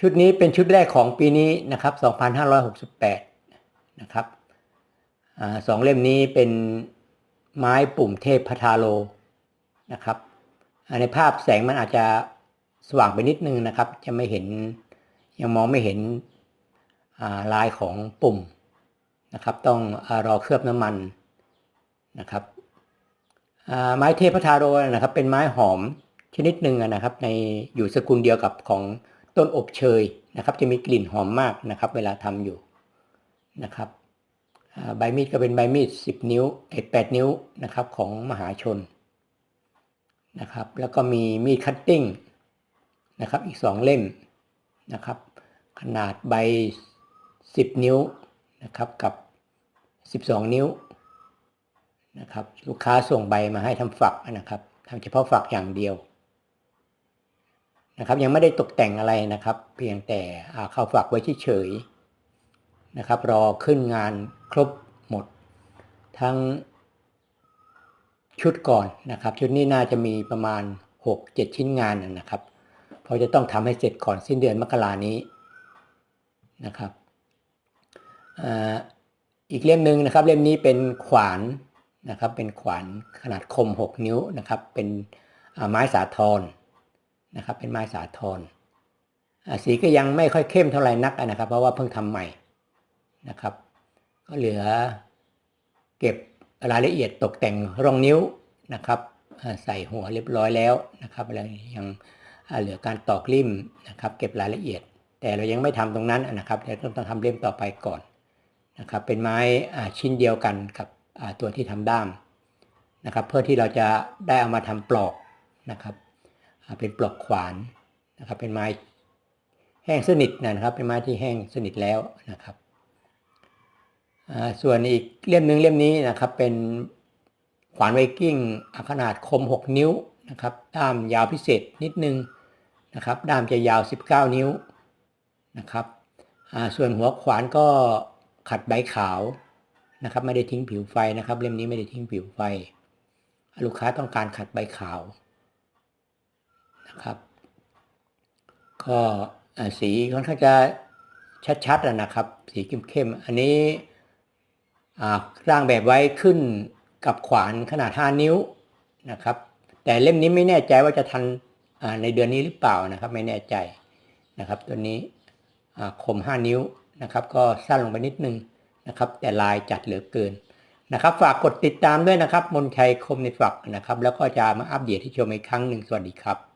ชุดนี้เป็นชุดแรกของปีนี้นะครับ 2568 นะครับอสองเล่มนี้เป็นไม้ปุ่มเทพพัทาโลนะครับ ในภาพแสงมันอาจจะสว่างไปนิดนึงนะครับ จะไม่เห็นยังมองไม่เห็นาลายของปุ่มนะครับ ต้องอรอเคลือบน้ำมันนะครับไม้เทพพัทาโลนะครับ เป็นไม้หอมชนิดหนึ่งนะครับ ในอยู่สกุลเดียวกับของ ต้นอบเชยนะครับ จะมีกลิ่นหอมมากนะครับ เวลาทำอยู่นะครับใบมีดก็เป็นใบมีด10 นิ้วไอ้8นิ้วนะครับของมหาชนนะครับแล้วก็มีมีดคัตติ้งนะครับอีก 2 เล่มนะครับ ขนาดใบ 10 นิ้วนะครับกับ 12 นิ้วนะครับลูกค้าส่งใบมาให้ทำฝักนะครับทำเฉพาะฝักอย่างเดียว นะครับ ยังไม่ได้ตกแต่งอะไรนะครับ เพียงแต่เข้าฝักไว้เฉยๆนะครับ รอขึ้นงานครบหมด ทั้งชุดก่อนนะครับ ชุดนี้น่าจะมีประมาณ 6-7 ชิ้นงานนะครับเพราะจะต้องทำให้เสร็จก่อนสิ้นเดือนมกรานี้นะครับอีกเล่มหนึ่งนะครับเล่มนี้เป็นขวานนะครับเป็นขวานขนาดคม 6 นิ้วนะครับเป็นไม้สาทร นะครับเป็นไม้สาทรอ่าสีก็ยังไม่ค่อยเข้มเท่าไหร่นักนะครับ เพราะว่าเพิ่งทำใหม่นะครับ ก็เหลือเก็บรายละเอียดตกแต่งรองนิ้วนะครับใส่หัวเรียบร้อยแล้วนะครับแล้วยังเหลือการตอกริมนะครับ เก็บรายละเอียด แต่เรายังไม่ทำตรงนั้นนะครับเดี๋ยวต้องต้องทำเล่มต่อไปก่อนนะครับ เป็นไม้ชิ้นเดียวกันกับตัวที่ทำด้ามนะครับ เพื่อที่เราจะได้เอามาทำปลอกนะครับ เป็นปลอกขวานนะครับ เป็นไม้แห้งสนิทนะครับ เป็นไม้ที่แห้งสนิทแล้วนะครับส่วนอีกเล่มหนึ่งเล่มนี้นะครับ เป็นขวานไวกิ้งขนาดคม 6 นิ้วนะครับ ด้ามยาวพิเศษนิดนึงนะครับ ด้ามจะยาว 19 นิ้วนะครับส่วนหัวขวานก็ขัดใบขาวนะครับ ไม่ได้ทิ้งผิวไฟนะครับ เล่มนี้ไม่ได้ทิ้งผิวไฟ ลูกค้าต้องการขัดใบขาว ครับ ก็สีค่อนข้างจะชัดๆนะครับ สีเข้มๆอันนี้ร่างแบบไว้ขึ้นกับขวานขนาด 5 นิ้วนะครับ แต่เล่มนี้ไม่แน่ใจว่าจะทันในเดือนนี้หรือเปล่านะครับ ไม่แน่ใจนะครับ ตัวนี้คม 5 นิ้วนะครับ ก็สั้นลงไปนิดนึงนะครับ แต่ลายจัดเหลือเกินนะครับ ฝากกดติดตามด้วยนะครับ มนชัยคมในฝักนะครับ แล้วก็จะมาอัปเดตที่ชมอีกครั้งหนึ่งสวัสดีครับ